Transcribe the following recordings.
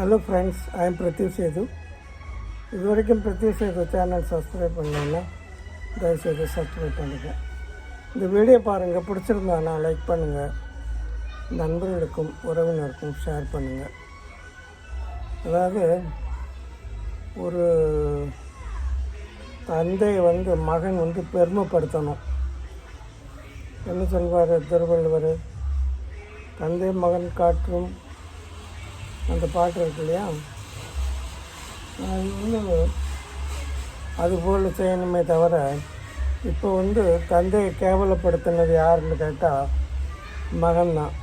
Hello friends I'm Prathyush Sethu இது வரைக்கும் Prathyu Setu channel subscribe பண்ணலன்னா தயவுசெய்து சப்ஸ்கிரைப் பண்ணுங்கள் இந்த வீடியோ பாருங்கள் பிடிச்சிருந்தானா லைக் பண்ணுங்கள் நண்பர்களுக்கும் உறவினருக்கும் ஷேர் பண்ணுங்கள் அதாவது ஒரு தந்தையை வந்து மகன் வந்து பெருமைப்படுத்தணும். என்ன சொல்வார் திருவள்ளுவர்? தந்தை மகன் காற்றும் அந்த பாட்டு இருக்கு இல்லையா? அது அதுபோல் செய்யணுமே தவிர இப்போ வந்து தந்தையை கேவலப்படுத்தினது யாருன்னு கேட்டால் மகன் தான்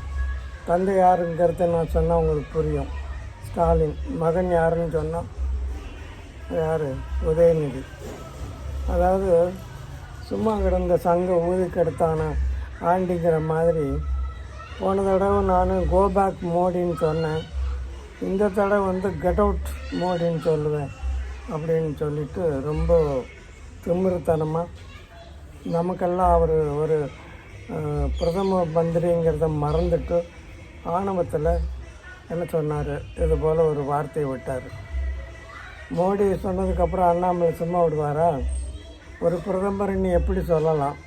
தந்தை யாருங்கிறத நான் சொன்னால் உங்களுக்கு புரியும். ஸ்டாலின். மகன் யாருன்னு சொன்னால் யார்? உதயநிதி. அதாவது சும்மா கிடந்த சங்க ஊதி ஆண்டிங்கிற மாதிரி போன தடவை நான் கோபேக் மோடின்னு சொன்னேன். இந்த தடவை வந்து கெட் அவுட் மோடின்னு சொல்லுவேன் அப்படின்னு சொல்லிட்டு ரொம்ப திமிருத்தனமாக நமக்கெல்லாம் அவர் ஒரு பிரதம மந்திரிங்கிறத மறந்துட்டு ஆணவத்தில் என்ன சொன்னார்? இது போல் ஒரு வார்த்தையை விட்டார். மோடி சொன்னதுக்கப்புறம் அண்ணாமலை சும்மா விடுவாரா? ஒரு பிரதமர் நீ எப்படி சொல்லலாம்?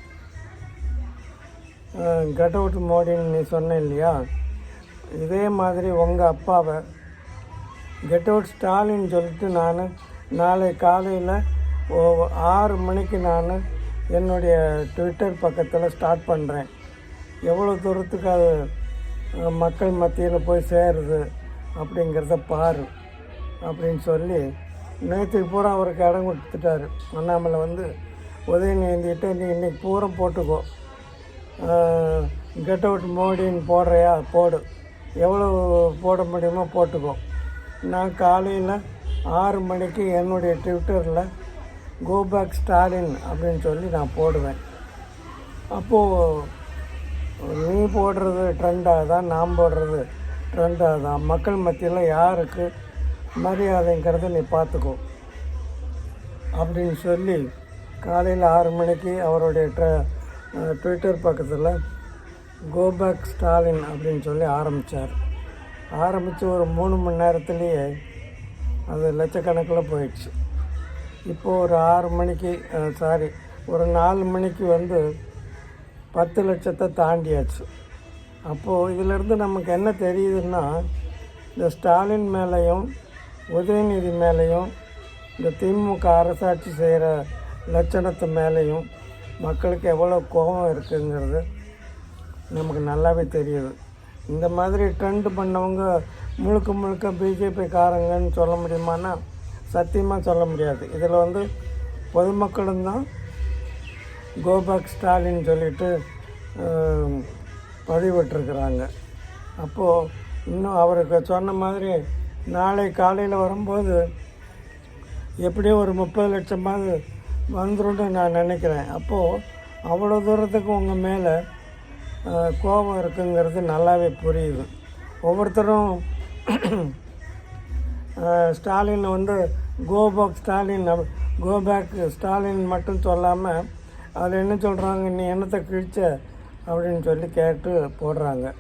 கட் அவுட் மோடின்னு நீ சொன்ன இல்லையா? இதே மாதிரி உங்கள் அப்பாவை கெட் அவுட் ஸ்டாலின் சொல்லிட்டு நான் நாளை காலையில் ஓ- ஆறு மணிக்கு நான் என்னுடைய ட்விட்டர் பக்கத்தில் ஸ்டார்ட் பண்ணுறேன் எவ்வளோ தூரத்துக்கு அது மக்கள் மத்தியில் போய் சேருது அப்படிங்கிறத பாரு அப்படின்னு சொல்லி நேற்றுக்கு பூரா அவருக்கு இடம் கொடுத்துட்டாரு. அண்ணாமலை வந்து உதயநிதிட்டு நீ இன்றைக்கி பூரா போட்டுக்கோ. கெட் அவுட் மோடின்னு போடுறியா? போடு. எவ்வளோ போட முடியுமோ போட்டுக்கோ. நான் காலையில் ஆறு மணிக்கு என்னுடைய ட்விட்டரில் கோபேக் ஸ்டாலின் அப்படின்னு சொல்லி நான் போடுவேன். அப்போது நீ போடுறது ட்ரெண்டாக தான் நான் போடுறது ட்ரெண்டாக தான். மக்கள் மத்தியில் யாருக்கு மரியாதைங்கிறத நீ பார்த்துக்கோ அப்படின்னு சொல்லி காலையில் ஆறு மணிக்கு அவருடைய ட்ர ட்விட்டர் பக்கத்தில் கோபேக் ஸ்டாலின் அப்படின்னு சொல்லி ஆரம்பித்தார் ஆரம்பித்து ஒரு மூணு மணி நேரத்துலேயே அது லட்சக்கணக்கில் போயிடுச்சு. இப்போது ஒரு ஆறு மணிக்கு சாரி ஒரு நாலு மணிக்கு வந்து பத்து லட்சத்தை தாண்டியாச்சு. அப்போது இதிலிருந்து நமக்கு என்ன தெரியுதுன்னா இந்த ஸ்டாலின் மேலேயும் உதயநிதி மேலேயும் இந்த திமுக அரசாட்சி செய்கிற லட்சணத்து மேலேயும் மக்களுக்கு எவ்வளோ கோபம் இருக்குங்கிறது நமக்கு நல்லாவே தெரியுது. இந்த மாதிரி ட்ரெண்ட் பண்ணவங்க முழுக்க முழுக்க பிஜேபி காரங்கன்னு சொல்ல முடியுமான்னா சத்தியமாக சொல்ல முடியாது. இதில் வந்து பொதுமக்களும் தான் கோபாக் ஸ்டாலின் சொல்லிட்டு பதிவிட்டுருக்குறாங்க. அப்போது இன்னும் அவருக்கு சொன்ன மாதிரி நாளை காலையில் வரும்போது எப்படியும் ஒரு முப்பது லட்சமாவது வந்துடும் நான் நினைக்கிறேன். அப்போது அவ்வளோ தூரத்துக்கு உங்கள் மேலே கோபம் இருக்குங்கிறது நல்லாவே புரியுது. ஒவ்வொருத்தரும் ஸ்டாலின் வந்து கோபேக் ஸ்டாலின் அப்- கோபேக் ஸ்டாலின் மட்டும் சொல்லாமல் அதில் என்ன சொல்கிறாங்க நீ என்னத்தை கிழிச்ச? அப்படின்னு சொல்லி கேட்டு போடுறாங்க.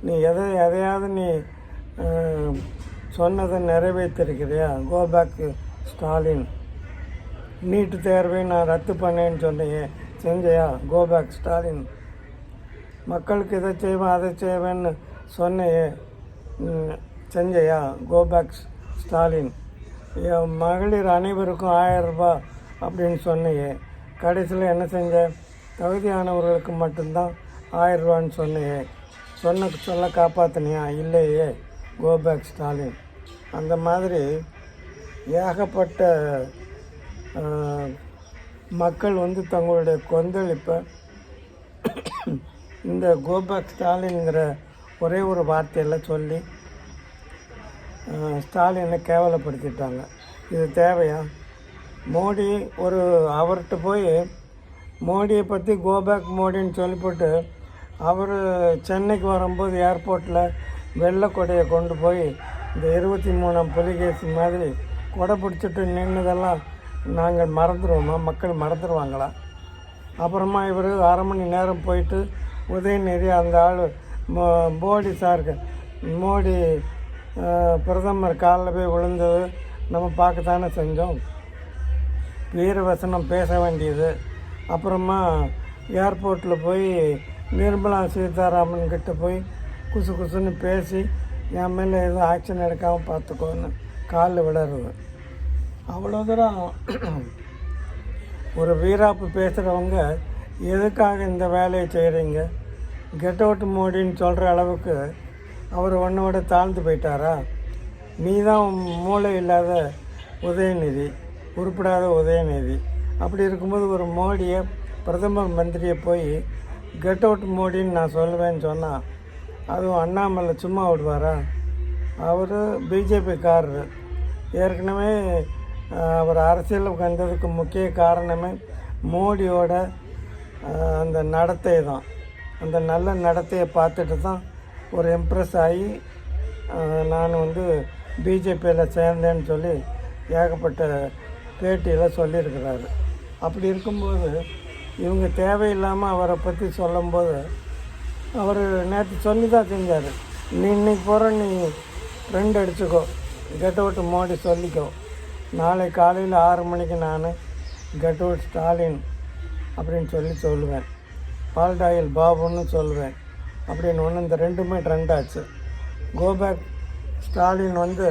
நீ எதை எதையாவது நீ சொன்னதை நிறைவேற்றிருக்கிறியா கோபேக் ஸ்டாலின். நீட்டு தேர்வை நான் ரத்து பண்ணேன்னு சொன்னையே செஞ்சையா? கோபேக் ஸ்டாலின். மக்களுக்கு இதை செய்வேன் அதை செய்வேன்னு சொன்னையே செஞ்சையா? கோபேக் ஸ்டாலின் என் மகளிர் அனைவருக்கும் ஆயிரம் ரூபாய் அப்படின்னு சொன்னையே. கடைசியில் என்ன செஞ்ச? தகுதியானவர்களுக்கு மட்டும்தான் ஆயிரம் ரூபான்னு சொன்னையே. சொன்ன சொல்ல காப்பாற்றினியா இல்லையே. கோபேக் ஸ்டாலின் அந்த மாதிரி ஏகப்பட்ட மக்கள் வந்து தங்களுடைய கொந்தளிப்பை இந்த கோபேக் ஸ்டாலின்ங்கிற ஒரே ஒரு வார்த்தையில் சொல்லி ஸ்டாலினை கேவலப்படுத்திட்டாங்க. இது தேவையா? மோடி ஒரு அவர்கிட்ட போய் மோடியை பற்றி கோபேக் மோடின்னு சொல்லிவிட்டு அவர் சென்னைக்கு வரும்போது ஏர்போர்ட்டில் வெள்ளை கொடையை கொண்டு போய் இந்த இருபத்தி மூணாம் புலிகேசி மாதிரி கொடை பிடிச்சிட்டு நின்னதெல்லாம் நாங்கள் மறந்துடுவோமா மக்கள் மறந்துடுவாங்களா அப்புறமா இவர் அரை மணி நேரம் போயிட்டு உதயநிதி அந்த ஆள் மோடி சாருக்கு மோடி பிரதமர் காலில் போய் விழுந்தது நம்ம பார்க்கத்தானே செஞ்சோம். வீரவசனம் பேச வேண்டியது. அப்புறமா ஏர்போர்ட்டில் போய் நிர்மலா சீதாராமன் கிட்ட போய் குசு குசுன்னு பேசி என் மேலே எதுவும் ஆக்ஷன் எடுக்காமல் பார்த்துக்கோன்னு காலில் விடுறது அவ்வளோ தூரம் ஒரு வீராப்பு பேசுகிறவங்க எதுக்காக இந்த வேலையை செய்கிறீங்க கெட் அவுட் மோடின்னு சொல்கிற அளவுக்கு அவர் உன்னோட தாழ்ந்து போயிட்டாரா? நீ தான் மூளை இல்லாத உதயநிதி உருப்படாத உதயநிதி. அப்படி இருக்கும்போது ஒரு மோடியை பிரதமர் மந்திரியை போய் கெட் அவுட் மோடின்னு நான் சொல்லுவேன்னு சொன்னால் அதுவும் அண்ணாமலை சும்மா விடுவாரா? அவர் பிஜேபிக்காரர் ஏற்கனவே அவர் அரசியலுக்கு வந்ததுக்கு முக்கிய காரணமே மோடியோட அந்த நடத்தை தான். அந்த நல்ல நடத்தையை பார்த்துட்டு தான் ஒரு இம்ப்ரெஸ் ஆகி நான் வந்து பிஜேபியில் சேர்ந்தேன்னு சொல்லி ஏகப்பட்ட பேட்டியில் சொல்லியிருக்கிறாரு. அப்படி இருக்கும்போது இவங்க தேவையில்லாமல் அவரை பற்றி சொல்லும்போது அவர் நேற்று சொல்லி தான் செஞ்சார். நீ இன்னைக்கு போகிற நீ ஃப்ரெண்ட் அடிச்சுக்கோ. கெட் அவுட் மோடி சொல்லிக்கோ. நாளை காலையில் ஆறு மணிக்கு நான் கெட் அவுட் ஸ்டாலின் அப்படின்னு சொல்லி சொல்லுவேன். பால்டாயில் பாபுன்னு சொல்லுவேன். அப்படின்னு ஒன்று இந்த ரெண்டுமே ட்ரெண்ட் ஆச்சு. கோபேக் ஸ்டாலின் வந்து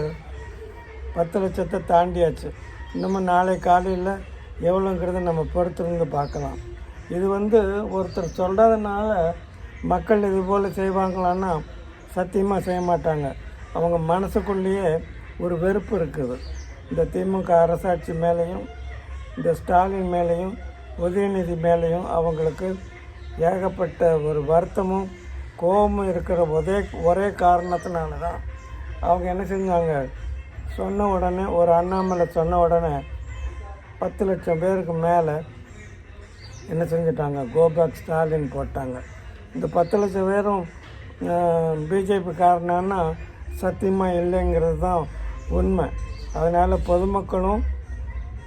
பத்து லட்சத்தை தாண்டியாச்சு. இன்னமும் நாளை காலையில் எவ்வளோங்கிறத நம்ம பொறுத்திருந்து பார்க்கலாம். இது வந்து ஒருத்தர் சொல்கிறதுனால மக்கள் இது போல் செய்வாங்களான்னா சத்தியமாக செய்ய மாட்டாங்க. அவங்க மனசுக்குள்ளேயே ஒரு வெறுப்பு இருக்குது. இந்த திமுக அரசாட்சி மேலேயும் இந்த ஸ்டாலின் மேலேயும் உதயநிதி மேலேயும் அவங்களுக்கு ஏகப்பட்ட ஒரு வருத்தமும் கோபமும் இருக்கிற ஒரே ஒரே காரணத்தினால தான் அவங்க என்ன செஞ்சாங்க? சொன்ன உடனே ஒரு அண்ணாமலை சொன்ன உடனே பத்து லட்சம் பேருக்கு மேலே என்ன செஞ்சிட்டாங்க? கோபேக் ஸ்டாலின் போட்டாங்க. இந்த பத்து லட்சம் பேரும் பிஜேபி காரணம்னா சத்தியமாக இல்லைங்கிறது தான் உண்மை. அதனால் பொதுமக்களும்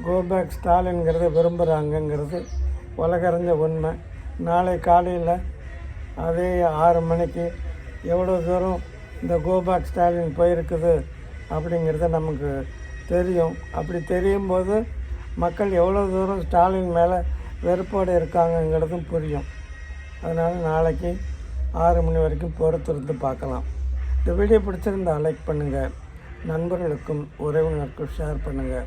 கோபேக் ஸ்டாலின்ங்கிறத விரும்புகிறாங்கங்கிறது உலகறிஞ்ச உண்மை. நாளை காலையில் அதே ஆறு மணிக்கு எவ்வளோ தூரம் இந்த கோபேக் ஸ்டாலின் போயிருக்குது அப்படிங்கிறது நமக்கு தெரியும். அப்படி தெரியும் போது மக்கள் எவ்வளோ தூரம் ஸ்டாலின் மேலே வெறுப்போடு இருக்காங்கங்கிறதும் புரியும். அதனால் நாளைக்கு ஆறு மணி வரைக்கும் பொறுத்திருந்து பார்க்கலாம். இந்த வீடியோ பிடிச்சிருந்தால் லைக் பண்ணுங்கள் நண்பர்களுக்கும் உறவினருக்கும் ஷேர் பண்ணுங்கள்